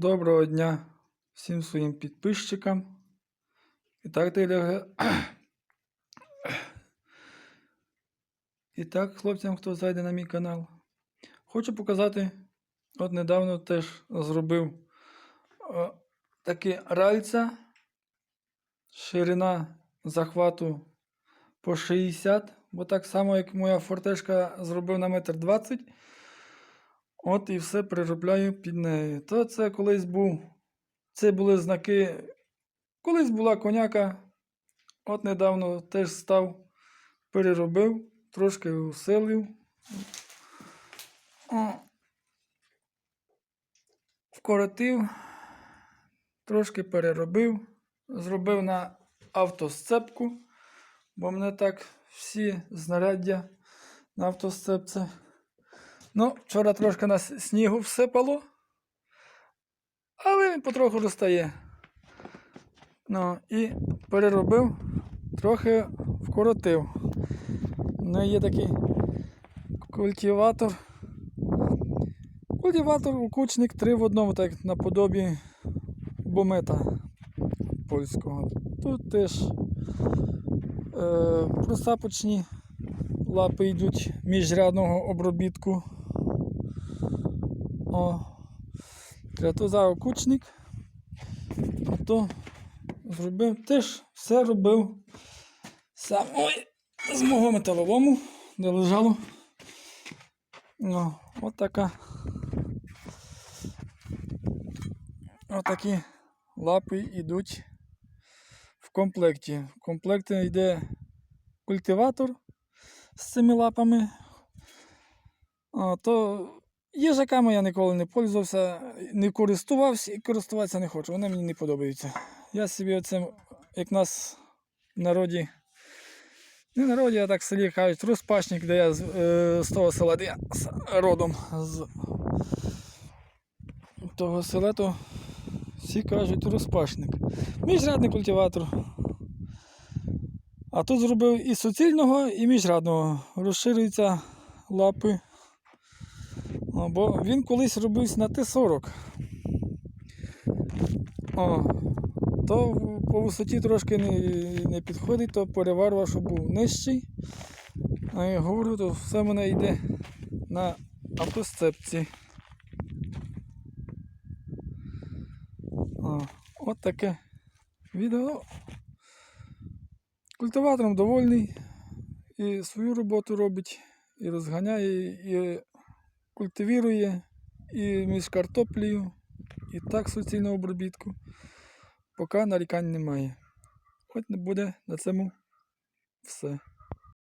Доброго дня всім своїм підписчикам. І так, телега... І так, хлопцям, хто зайде на мій канал. Хочу показати, от недавно теж зробив о, такі ральця. Ширина захвату по 60, бо так само, як моя фортешка зробив на метр 20. От і все переробляю під неї. То це колись був. Це були знаки. Колись була коняка. От недавно теж став, переробив, трошки усилив. Вкоротив, трошки переробив, зробив на автосцепку, бо мене так всі знаряддя на автосцепці. Ну, вчора трошки нас снігу всипало, але він потроху розтає. Ну, і переробив, трохи вкоротив. Ну, є такий культиватор. Культиватор укучник 3 в одному, так наподобі бомета польського. Тут теж е, просапочні лапи йдуть міжрядного обробітку. О, Крятозав кучник. Ото зробив теж все робив сам ой, з мого металолому, де лежало. О, от така. Отакі лапи йдуть в комплекті. В комплекті йде культиватор з цими лапами. А, то їжаками я ніколи не пользувався, не користувався і користуватися не хочу. Вони мені не подобаються. Я собі оцим, як нас в народі, не народі, а так в селі кажуть, розпачник, де я з, е, з того села, де я родом з того села, то всі кажуть розпачник. Міжрядний культиватор. А тут зробив і суцільного, і міжрядного. Розширюються лапи. О, бо він колись робився на Т-40. О, то по висоті трошки не, не підходить, то переварував, щоб був нижчий. А я говорю, то все мене йде на автосцепці. О, от таке відео. Культиватором довольний і свою роботу робить, і розганяє, і культивірує, і між картоплею, і так суцільну обробітку. Поки нарікань немає. Хоч не буде на цьому все.